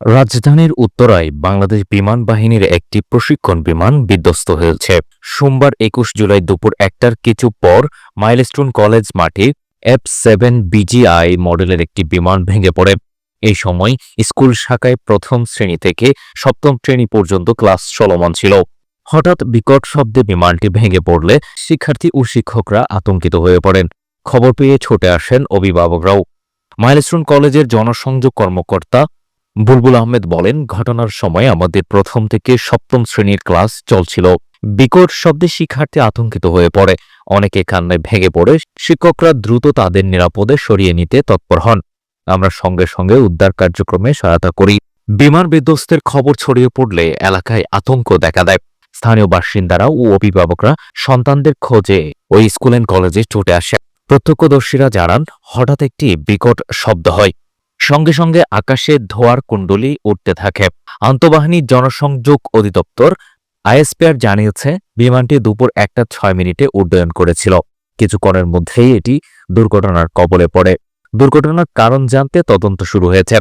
রাজধানীর উত্তরায় বাংলাদেশ বিমান বাহিনীর একটি প্রশিক্ষণ বিমান বিধ্বস্ত হয়েছে। সোমবার একুশ জুলাই দুপুর একটার কিছু পর মাইলস্টোন কলেজ মাঠে এফ সেভেন বিজিআই মডেলের একটি বিমান ভেঙে পড়ে। এই সময় স্কুল শাখায় প্রথম শ্রেণি থেকে সপ্তম শ্রেণি পর্যন্ত ক্লাস চলমান ছিল। হঠাৎ বিকট শব্দে বিমানটি ভেঙে পড়লে শিক্ষার্থী ও শিক্ষকরা আতঙ্কিত হয়ে পড়েন। খবর পেয়ে ছুটে আসেন অভিভাবকরাও। মাইলস্টোন কলেজের জনসংযোগ কর্মকর্তা বুলবুল আহমেদ বলেন, ঘটনার সময় আমাদের প্রথম থেকে সপ্তম শ্রেণির ক্লাস চলছিল। বিকট শব্দে শিক্ষার্থী আতঙ্কিত হয়ে পড়ে। অনেকে কান্নায় ভেঙে পড়ে। শিক্ষকরা দ্রুত তাদের নিরাপদে সরিয়ে নিতে তৎপর হন। আমরা সঙ্গে সঙ্গে উদ্ধার কার্যক্রমে সহায়তা করি। বিমান বিধ্বস্তের খবর ছড়িয়ে পড়লে এলাকায় আতঙ্ক দেখা দেয়। স্থানীয় বাসিন্দারা ও অভিভাবকরা সন্তানদের খোঁজে ওই স্কুল অ্যান্ড কলেজে ছুটে আসে। প্রত্যক্ষদর্শীরা জানান, হঠাৎ একটি বিকট শব্দ হয়। সঙ্গে সঙ্গে আকাশে ধোয়ার কুণ্ডলি উঠতে থাকে। আন্তঃবাহিনী জনসংযোগ অধিদপ্তর আইএসপিআর জানিয়েছে, বিমানটি দুপুর একটা ছয় মিনিটে উড্ডয়ন করেছিল। কিছুক্ষণের মধ্যেই এটি দুর্ঘটনার কবলে পড়ে। দুর্ঘটনার কারণ জানতে তদন্ত শুরু হয়েছে।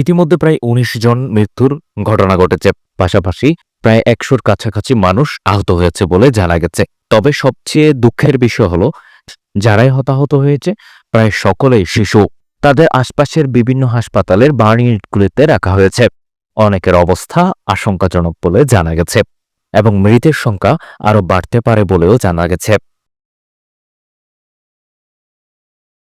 ইতিমধ্যে প্রায় উনিশ জন মৃত্যুর ঘটনা ঘটেছে। পাশাপাশি প্রায় একশোর কাছাকাছি মানুষ আহত হয়েছে বলে জানা গেছে। তবে সবচেয়ে দুঃখের বিষয় হলো, যারাই হতাহত হয়েছে, প্রায় সকলেই শিশু। তাদের আশপাশের বিভিন্ন হাসপাতালের বার্ন ইউনিটগুলিতে রাখা হয়েছে। অনেকের অবস্থা আশঙ্কাজনক বলে জানা গেছে এবং মৃতের সংখ্যা আরও বাড়তে পারে বলেও জানা গেছে।